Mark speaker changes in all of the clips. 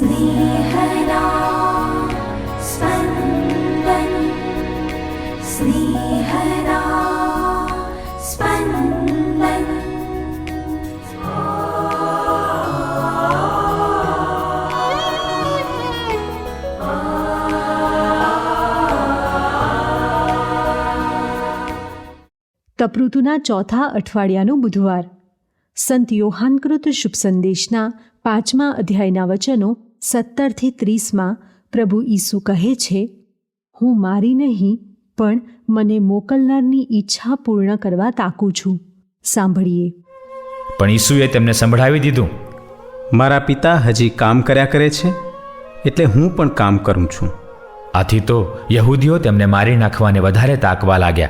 Speaker 1: स्नेहदा स्पन्दन् स्नेहदा स्पन्दन्
Speaker 2: તપૃતુના ચોથા અઠવાડિયાનું બુધવાર સંત યોહાનકૃત શુભ સંદેશના પાંચમા અધ્યાયના વચનો સત્તરથી ત્રીસમાં પ્રભુ ઈસુ કહે છે હું મારી નહીં પણ મને મોકલનારની ઈચ્છા પૂર્ણ કરવા તાકું છું. સાંભળીએ.
Speaker 3: પણ ઈસુએ તેમને સંભળાવી દીધું.
Speaker 4: મારા પિતા હજી કામ કર્યા કરે છે એટલે હું પણ કામ કરું છું.
Speaker 3: આથી તો યહૂદીઓ તેમને મારી નાખવાને વધારે તાકવા લાગ્યા.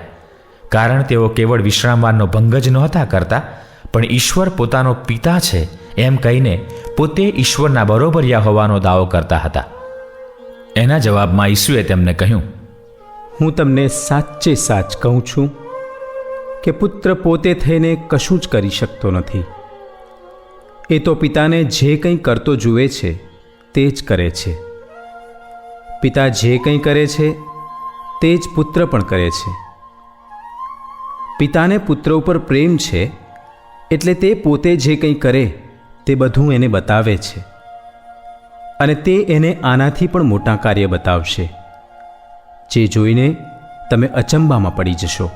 Speaker 3: કારણ તેઓ કેવળ વિશ્રામવારનો ભંગ જ નહોતા કરતા પણ ઈશ્વર પોતાનો પિતા છે એમ કહીને પોતે ઈશ્વરના બરોબરિયા હોવાનો દાવો કરતા હતા. એના જવાબમાં ઈસુએ તેમને કહ્યું,
Speaker 4: હું તમને સાચે સાચ કહું છું કે પુત્ર પોતે થઈને કશું જ કરી શકતો નથી. એ તો પિતાને જે કંઈ કરતો જુએ છે, તે જ કરે છે. પિતા જે કંઈ કરે છે, તે જ પુત્ર પણ કરે છે. પિતાને પુત્ર ઉપર પ્રેમ છે, એટલે તે પોતે જે કંઈ કરે તે બધું એને બતાવે છે. અને તે એને આનાથી પણ મોટા કાર્ય બતાવશે. જે જોઈને તમે અચંબામાં પડી જશો.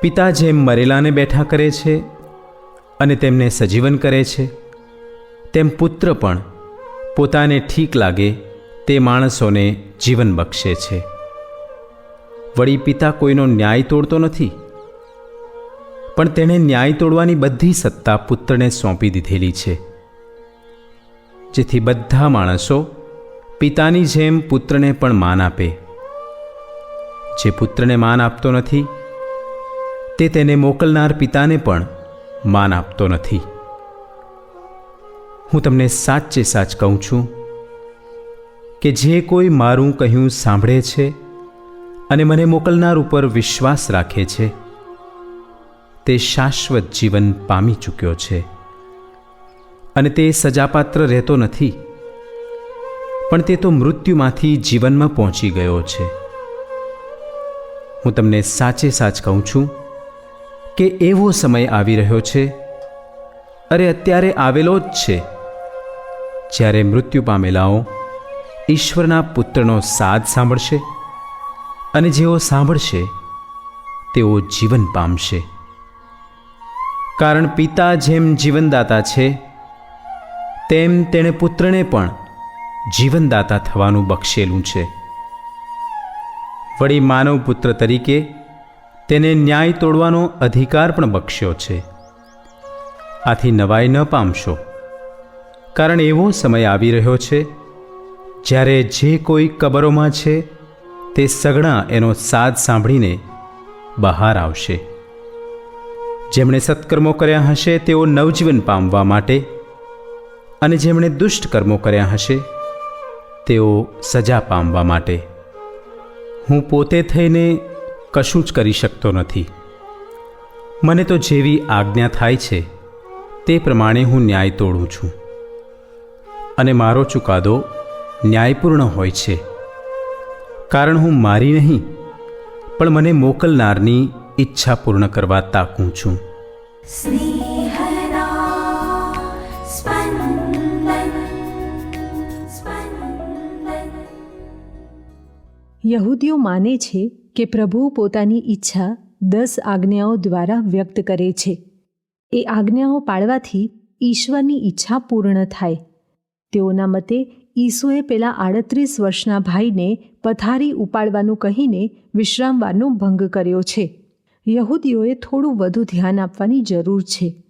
Speaker 4: પિતા જેમ મરેલાને બેઠા કરે છે અને તેમને સજીવન કરે છે, તેમ પુત્ર પણ પોતાને ઠીક લાગે તે માણસોને જીવન બક્ષે છે. વળી પિતા કોઈનો ન્યાય તોડતો નથી? પણ તેણે ન્યાય તોડવાની બધી સત્તા પુત્રને સોંપી દીધેલી છે. જેથી બધા માણસો પિતાની જેમ પુત્રને પણ માન આપે. જે પુત્રને માન આપતો નથી, તે તેને મોકલનાર પિતાને પણ માન આપતો નથી. હું તમને સાચે સાચ કહું છું કે જે કોઈ મારું કહ્યું સાંભળે છે અને મને મોકલનાર ઉપર વિશ્વાસ રાખે છે તે શાશ્વત જીવન પામી ચૂક્યો છે અને તે સજાપાત્ર રહેતો નથી. પણ તે તો મૃત્યુમાંથી જીવનમાં પહોંચી ગયો છે. હું તમને સાચે સાચ કહું છું કે એવો સમય આવી રહ્યો છે. અરે, અત્યારે આવેલો જ છે. જ્યારે મૃત્યુ પામેલાઓ ઈશ્વરના પુત્રનો સાદ સાંભળશે અને જેઓ સાંભળશે, તેઓ જીવન પામશે. કારણ પિતા જેમ જીવનદાતા છે, તેમ તેણે પુત્રને પણ જીવનદાતા થવાનું બક્ષેલું છે. વળી માનવ પુત્ર તરીકે તેને ન્યાય તોડવાનો અધિકાર પણ બક્ષ્યો છે. આથી નવાઈ ન પામશો. કારણ એવો સમય આવી રહ્યો છે, જ્યારે જે કોઈ કબરોમાં છે, તે સઘળા એનો સાદ સાંભળીને બહાર આવશે. જેમણે સત્કર્મો કર્યા હશે, તેઓ નવજીવન પામવા માટે અને જેમણે દુષ્ટ કર્મો કર્યા હશે, તેઓ સજા પામવા માટે. હું પોતે થઈને કશું જ કરી શકતો નથી. મને તો જેવી આજ્ઞા થાય છે, તે પ્રમાણે હું ન્યાય તોડું છું. અને મારો ચુકાદો ન્યાયપૂર્ણ હોય છે. કારણ હું મારી નહીં, પણ મને મોકલનારની ઈચ્છા પૂર્ણ કરવા તાકું છું.
Speaker 2: યહૂદીઓ માને છે કે પ્રભુ પોતાની ઈચ્છા દસ આજ્ઞાઓ દ્વારા વ્યક્ત કરે છે. એ આજ્ઞાઓ પાળવાથી ઈશ્વરની ઈચ્છા પૂર્ણ થાય. તેઓના મતે ઈસુએ પેલા આડત્રીસ વર્ષના ભાઈને પથારી ઉપાડવાનું કહીને વિશ્રામવાનો ભંગ કર્યો છે. યહૂદીઓએ થોડું વધુ ધ્યાન આપવાની જરૂર છે.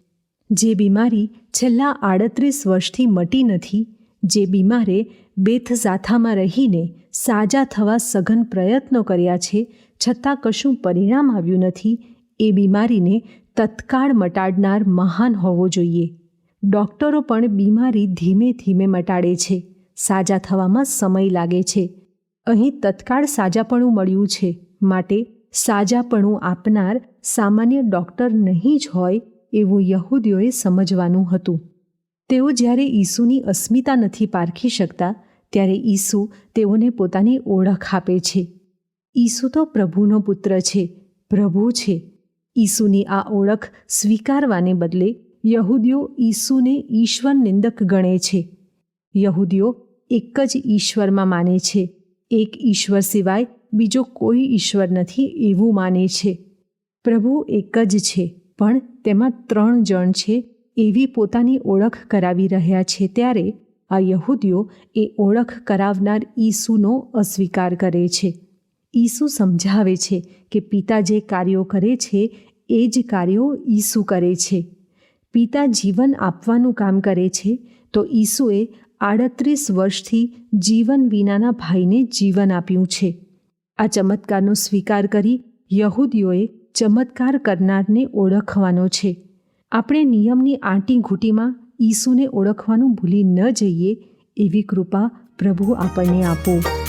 Speaker 2: જે બીમારી છેલ્લા આડત્રીસ વર્ષથી મટી નથી, જે બીમારે બેથઝાથામાં રહીને સાજા થવા સઘન પ્રયત્નો કર્યા છે, છતાં કશું પરિણામ આવ્યું નથી, એ બીમારીને તત્કાળ મટાડનાર મહાન હોવો જોઈએ. ડૉક્ટરો પણ બીમારી ધીમે ધીમે મટાડે છે, સાજા થવામાં સમય લાગે છે. અહીં તત્કાળ સાજાપણું મળ્યું છે, માટે સાજાપણું આપનાર સામાન્ય ડૉક્ટર નહીં જ હોય એવું યહૂદીઓએ સમજવાનું હતું. તેઓ જ્યારે ઈસુની અસ્મિતા નથી પારખી શકતા, ત્યારે ઈસુ તેઓને પોતાની ઓળખ આપે છે. ઈસુ તો પ્રભુનો પુત્ર છે, પ્રભુ છે. ઈસુની આ ઓળખ સ્વીકારવાને બદલે યહૂદીઓ ઈસુને ઈશ્વર નિંદક ગણે છે. યહૂદીઓ એક જ ઈશ્વરમાં માને છે, એક ઈશ્વર સિવાય બીજો કોઈ ઈશ્વર નથી એવું માને છે. પ્રભુ એક જ છે, પણ તેમાં ત્રણ જણ છે એવી પોતાની ઓળખ કરાવી રહ્યા છે ત્યારે આ યહૂદીઓ એ ઓળખ કરાવનાર ઈસુનો અસ્વીકાર કરે છે. ઈસુ સમજાવે છે કે પિતા જે કાર્યો કરે છે એ જ કાર્યો ઈસુ કરે છે. પિતા જીવન આપવાનું કામ કરે છે તો ઈસુએ આડત્રીસ વર્ષથી જીવન વિનાના ભાઈને જીવન આપ્યું છે. આ ચમત્કારનો સ્વીકાર કરી યહૂદીઓએ ચમત્કાર કરનારને ઓળખવાનો છે. આપણે નિયમની આંટી ઘૂંટીમાં ઈસુને ઓળખવાનું ભૂલી ન જઈએ એવી કૃપા પ્રભુ આપણને આપો.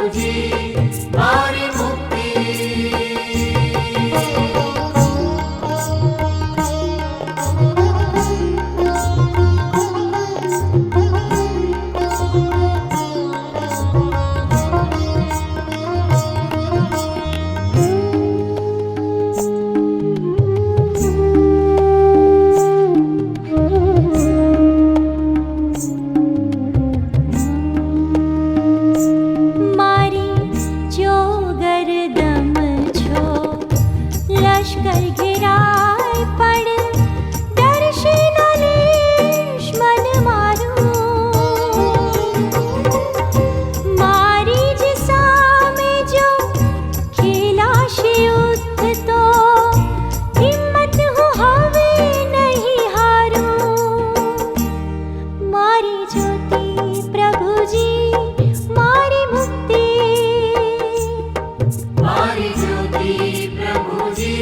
Speaker 1: Jeopardy. हमारी
Speaker 5: ज्योति प्रभु जी